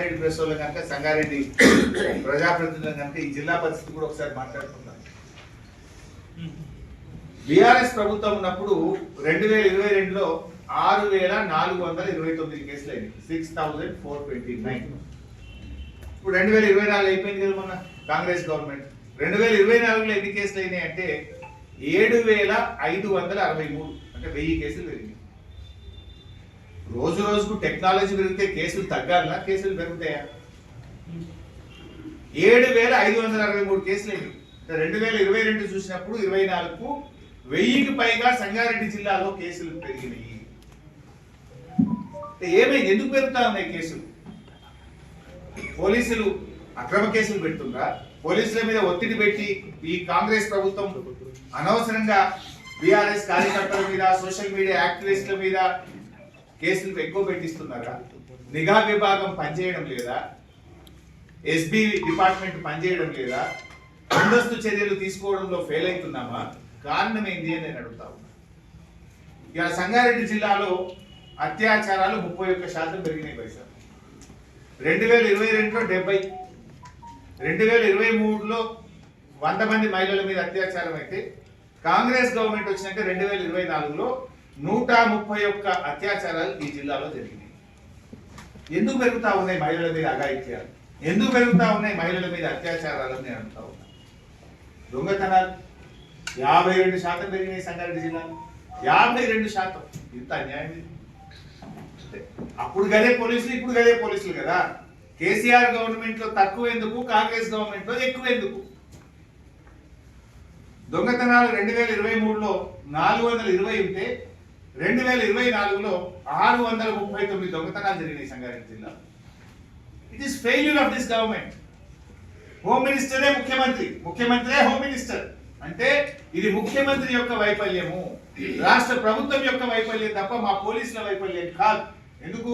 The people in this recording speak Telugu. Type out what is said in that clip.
సంగారెడ్డి ప్రెస్ వాళ్ళు కనుక సంగారెడ్డి ప్రజాప్రతినిధులు కనుక ఈ జిల్లా పరిస్థితి కూడా ఒకసారి మాట్లాడుకుందాం. బీఆర్ఎస్ ప్రభుత్వం ఉన్నప్పుడు రెండు వేల ఇరవై రెండులో ఆరు వేల నాలుగు వందల ఇరవై తొమ్మిది కేసులు అయినాయి. Six thousand four twenty nine ఇప్పుడు రెండు వేల ఇరవై నాలుగు అయిపోయింది కదా మొన్న కాంగ్రెస్ గవర్నమెంట్. రెండు వేల ఇరవై నాలుగులో ఎన్ని కేసులు అయినాయి అంటే ఏడు వేల ఐదు వందల అరవై మూడు. అంటే వెయ్యి కేసులు పెరిగినాయి. రోజు రోజుకు టెక్నాలజీ పెరిగితే కేసులు తగ్గాలనా కేసులు పెరుగుతాయా? ఏడు వేల ఐదు వందల అరవై మూడు కేసులు అయింది రెండు వేల ఇరవై రెండు చూసినప్పుడు ఇరవై నాలుగు వెయ్యికి పైగా సంగారెడ్డి జిల్లాలో కేసులు పెరిగినాయి. ఏమైంది? ఎందుకు పెరుగుతా ఉన్నాయి కేసులు? పోలీసులు అక్రమ కేసులు పెడుతుండ్రా? పోలీసుల మీద ఒత్తిడి పెట్టి ఈ కాంగ్రెస్ ప్రభుత్వం అనవసరంగా బీఆర్ఎస్ కార్యకర్తల మీద సోషల్ మీడియా యాక్టివిస్టుల మీద కేసులు ఎక్కువ పెట్టిస్తున్నారా? నిఘా విభాగం పనిచేయడం లేదా? ఎస్బి డిపార్ట్మెంట్ పనిచేయడం లేదా? ముందస్తు చర్యలు తీసుకోవడంలో ఫెయిల్ అవుతున్నామా? కారణం ఏంది అని నేను అడుగుతా ఉన్నా. ఇక సంగారెడ్డి జిల్లాలో అత్యాచారాలు ముప్పై ఒక్క శాతం పెరిగినాయి పైసా రెండు వేల ఇరవై రెండులో డెబ్బై రెండు వేల ఇరవై మూడులో వంద మంది మహిళల మీద అత్యాచారం అయితే కాంగ్రెస్ గవర్నమెంట్ వచ్చినాక రెండు వేల ఇరవై నాలుగులో నూట ముప్పై ఒక్క అత్యాచారాలు ఈ జిల్లాలో జరిగినాయి. ఎందుకు పెరుగుతా ఉన్నాయి మహిళల మీద అఘాయిత్యాలు? ఎందుకు పెరుగుతా ఉన్నాయి మహిళల మీద అత్యాచారాలు నేను అంటూ ఉన్నా. దొంగతనాలు యాభై రెండు శాతం పెరిగినాయి సంగారెడ్డి జిల్లాలో. యాభై రెండు శాతం. ఇంత అన్యాయం అప్పుడు గదే పోలీసులు ఇప్పుడు గదే పోలీసులు కదా. కేసీఆర్ గవర్నమెంట్లో తక్కువ ఎందుకు కాంగ్రెస్ గవర్నమెంట్లో ఎక్కువ ఎందుకు దొంగతనాలు రెండు వేల ఇరవై మూడులో నాలుగు వందల ఇరవై ఉంటే రెండు వేల ఇరవై నాలుగులో ఆరు వందల ముప్పై తొమ్మిది దొంగతనాలు జరిగినాయి సంగారెడ్డి జిల్లా it is failure of this government home మినిస్టరే ముఖ్యమంత్రి. ముఖ్యమంత్రే హోమ్ మినిస్టర్ అంటే ఇది ముఖ్యమంత్రి యొక్క వైఫల్యము. రాష్ట్ర ప్రభుత్వం యొక్క వైఫల్యం తప్ప మా పోలీసుల వైఫల్యం కాదు. ఎందుకు?